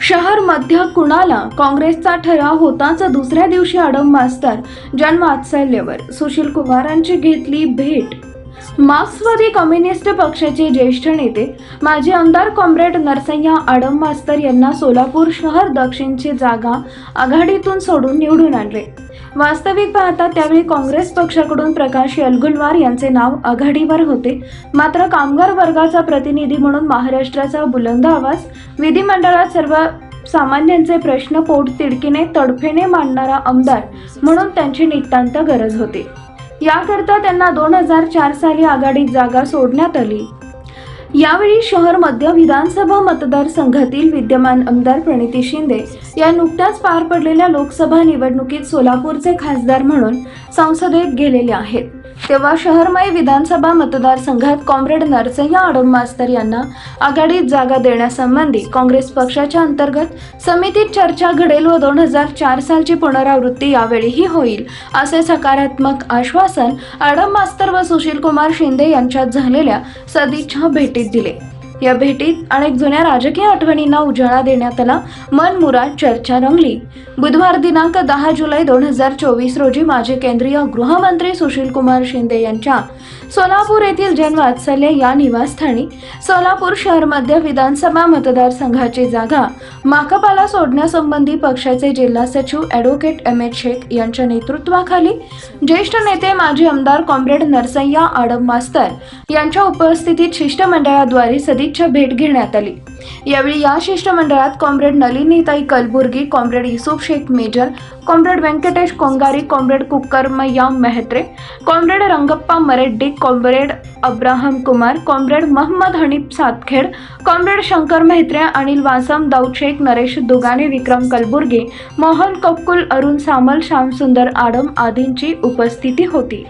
शहर मध्य कुणाला काँग्रेसचा ठराव होताच दुसऱ्या दिवशी अडम मास्तर जनवात्सल्यावर सुशील कुमारांची घेतली भेट मार्क्सवादी कम्युनिस्ट पक्षाचे ज्येष्ठ नेते माजी आमदार कॉम्रेड नरसय्या आडम मास्तर यांना सोलापूर शहर दक्षिणची जागा आघाडीतून सोडून निवडून आणले. वास्तविक पाहता त्यावेळी काँग्रेस पक्षाकडून प्रकाश यलगुलवार यांचे नाव आघाडीवर होते. मात्र कामगार वर्गाचा प्रतिनिधी म्हणून महाराष्ट्राचा बुलंद आवाज विधिमंडळात सर्व सामान्यांचे प्रश्न पोट तिडकीने तडफेने मांडणारा आमदार म्हणून त्यांची नितांत गरज होती. याकरता त्यांना दोन हजार चार साली आघाडीत जागा सोडण्यात आली. यावेळी शहर मध्य विधानसभा मतदारसंघातील विद्यमान आमदार प्रणिती शिंदे या नुकत्याच पार पडलेल्या लोकसभा निवडणुकीत सोलापूरचे खासदार म्हणून संसदेत गेलेले आहेत. तेव्हा शहरमय विधानसभा मतदारसंघात कॉम्रेड नरसय्या आडम मास्तर यांना आघाडीत जागा देण्यासंबंधी काँग्रेस पक्षाच्या अंतर्गत समितीत चर्चा घडेल व दोन हजार चार सालची पुनरावृत्ती यावेळीही होईल असे सकारात्मक आश्वासन आडम मास्तर व सुशील कुमार शिंदे यांच्यात झालेल्या सदिच्छा भेटीत दिले. या भेटीत अनेक जुन्या राजकीय आठवणींना उजाळा देण्यात आला. मनमुराद चर्चा रंगली. बुधवार दिनांक दहा जुलै दोन हजार चोवीस रोजी माजी केंद्रीय गृहमंत्री सुशील कुमार शिंदे यांच्या सोलापूर येथील जनवात्सल्य या निवासस्थानी सोलापूर शहर मध्य विधानसभा मतदारसंघाची जागा माकपाला सोडण्यासंबंधी पक्षाचे जिल्हा सचिव ॲडव्होकेट एम एच शेख यांच्या नेतृत्वाखाली ज्येष्ठ नेते माजी आमदार कॉम्रेड नरसय्या आडम मास्तर यांच्या उपस्थितीत शिष्टमंडळाद्वारे सदिच्छा भेट घेण्यात आली. यावेळी या शिष्टमंडळात comrade Nalinitai Kalburgi comrade Yusuf Shaikh major comrade Venkatesh Kongari comrade Kukkaramayya Mehtre comrade Rangappa Mareddy comrade Abraham Kumar comrade Mohammad Hanif Satkhed comrade Shankar Mehtre Anil Vasam Daud Shaikh Naresh Dugane Vikram Kalburgi Mohan Kapkul Arun Samal Shyamsundar Adam आदींची उपस्थिती होती.